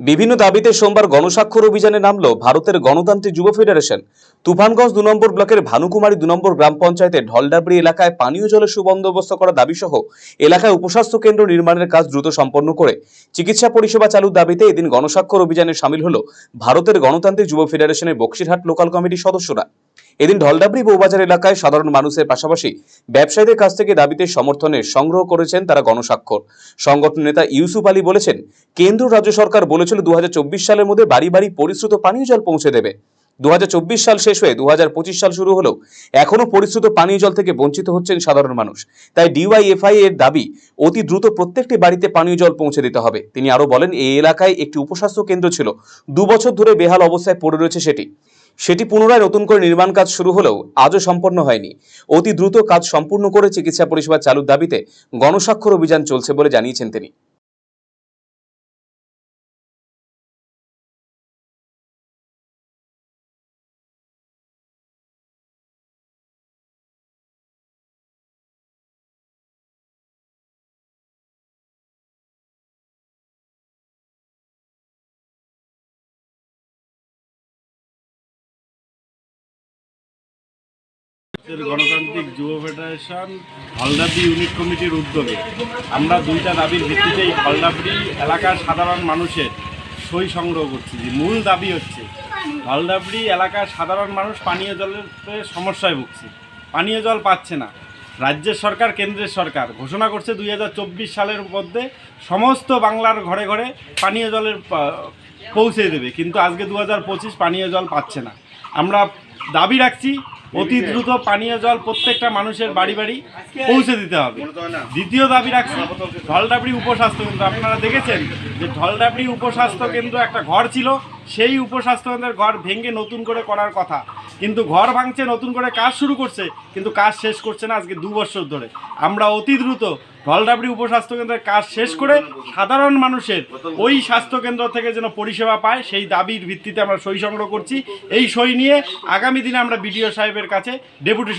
বিভিন্ন দাবিতে সোমবার গণস্বাক্ষর অভিযানে নামল ভারতের গণতান্ত্রিক যুব ফেডারেশন। তুফানগঞ্জ দু নম্বর ব্লকের ভানুকুমারী দু নম্বর গ্রাম পঞ্চায়েতের ঢলডাবড়ি এলাকায় পানীয় জলের সুবন্দোবস্ত করা দাবি সহ এলাকায় উপস্বাস্থ্য কেন্দ্র নির্মাণের কাজ দ্রুত সম্পন্ন করে চিকিৎসা পরিষেবা চালুর দাবিতে এদিন গণস্বাক্ষর অভিযানে সামিল হল ভারতের গণতান্ত্রিক যুব ফেডারেশনের বক্সিরহাট লোকাল কমিটির সদস্যরা। এদিন ঢলডাবড়ি বৌবাজার এলাকায় সাধারণ মানুষের পাশাপাশি ব্যবসায়ীদের কাছ থেকে দাবিতে সমর্থনে সংগ্রহ করেছেন তারা গণস্বাক্ষর। সংগঠন নেতা ইউসুফ আলী বলেছেন, কেন্দ্র রাজ্য সরকার বলেছিল দুহাজার চব্বিশ সালের মধ্যে বাড়ি বাড়ি পরিশ্রুত পানীয় জল পৌঁছে দেবে। দুহাজার চব্বিশ সাল শেষ হয়ে দুহাজার পঁচিশ সাল শুরু হলেও এখনও পরিশ্রুত পানীয় জল থেকে বঞ্চিত হচ্ছেন সাধারণ মানুষ। তাই ডিওয়াইএফআই এর দাবি, অতি দ্রুত প্রত্যেকটি বাড়িতে পানীয় জল পৌঁছে দিতে হবে। তিনি আরও বলেন, এই এলাকায় একটি উপস্বাস্থ্য কেন্দ্র ছিল। দু বছর ধরে বেহাল অবস্থায় পড়ে রয়েছে সেটি। সেটি পুনরায় নতুন করে নির্মাণ কাজ শুরু হলেও আজও সম্পন্ন হয়নি। অতি দ্রুত কাজ সম্পূর্ণ করে চিকিৎসা পরিষেবা চালুর দাবিতে গণস্বাক্ষর অভিযান চলছে বলে জানিয়েছেন তিনি। ভারতের গণতান্ত্রিক যুব ফেডারেশন হলদাবড়ি ইউনিট কমিটির উদ্যোগে আমরা দুইটা দাবির ভিত্তিতে এই হলদাবড়ি এলাকার সাধারণ মানুষের সই সংগ্রহ করছি। যে মূল দাবি হচ্ছে হলদাবড়ি এলাকার সাধারণ মানুষ পানীয় জলের সমস্যায় ভুগছে। পানীয় জল পাচ্ছে না। রাজ্যের সরকার, কেন্দ্রের সরকার ঘোষণা করছে দুই হাজার চব্বিশ সালের মধ্যে সমস্ত বাংলার ঘরে ঘরে পানীয় জলের পৌঁছে দেবে। কিন্তু আজকে দু হাজার পঁচিশ পানীয় জল পাচ্ছে না। আমরা দাবি রাখছি অতি দ্রুত পানীয় জল প্রত্যেকটা মানুষের বাড়ি বাড়ি পৌঁছে দিতে হবে। দ্বিতীয় দাবি রাখছি, ঢলডাবড়ি উপস্বাস্থ্য কেন্দ্র। আপনারা দেখেছেন যে ঢলডাবড়ি উপস্বাস্থ্য কেন্দ্র একটা ঘর ছিল, সেই উপস্বাস্থ্য কেন্দ্রের ঘর ভেঙে নতুন করে করার কথা। কিন্তু ঘর ভাঙছে, নতুন করে কাজ শুরু করছে, কিন্তু কাজ শেষ করছে না আজকে দু বছর ধরে। আমরা অতি দ্রুত ঢলডাবড়ি উপস্বাস্থ্য কেন্দ্রের কাজ শেষ করে সাধারণ মানুষের ওই স্বাস্থ্যকেন্দ্র থেকে যেন পরিষেবা পায়, সেই দাবির ভিত্তিতে আমরা সই সংগ্রহ করছি। এই সই নিয়ে আগামী দিনে আমরা বিডিও সাহেবের কাছে ডেপুটেশন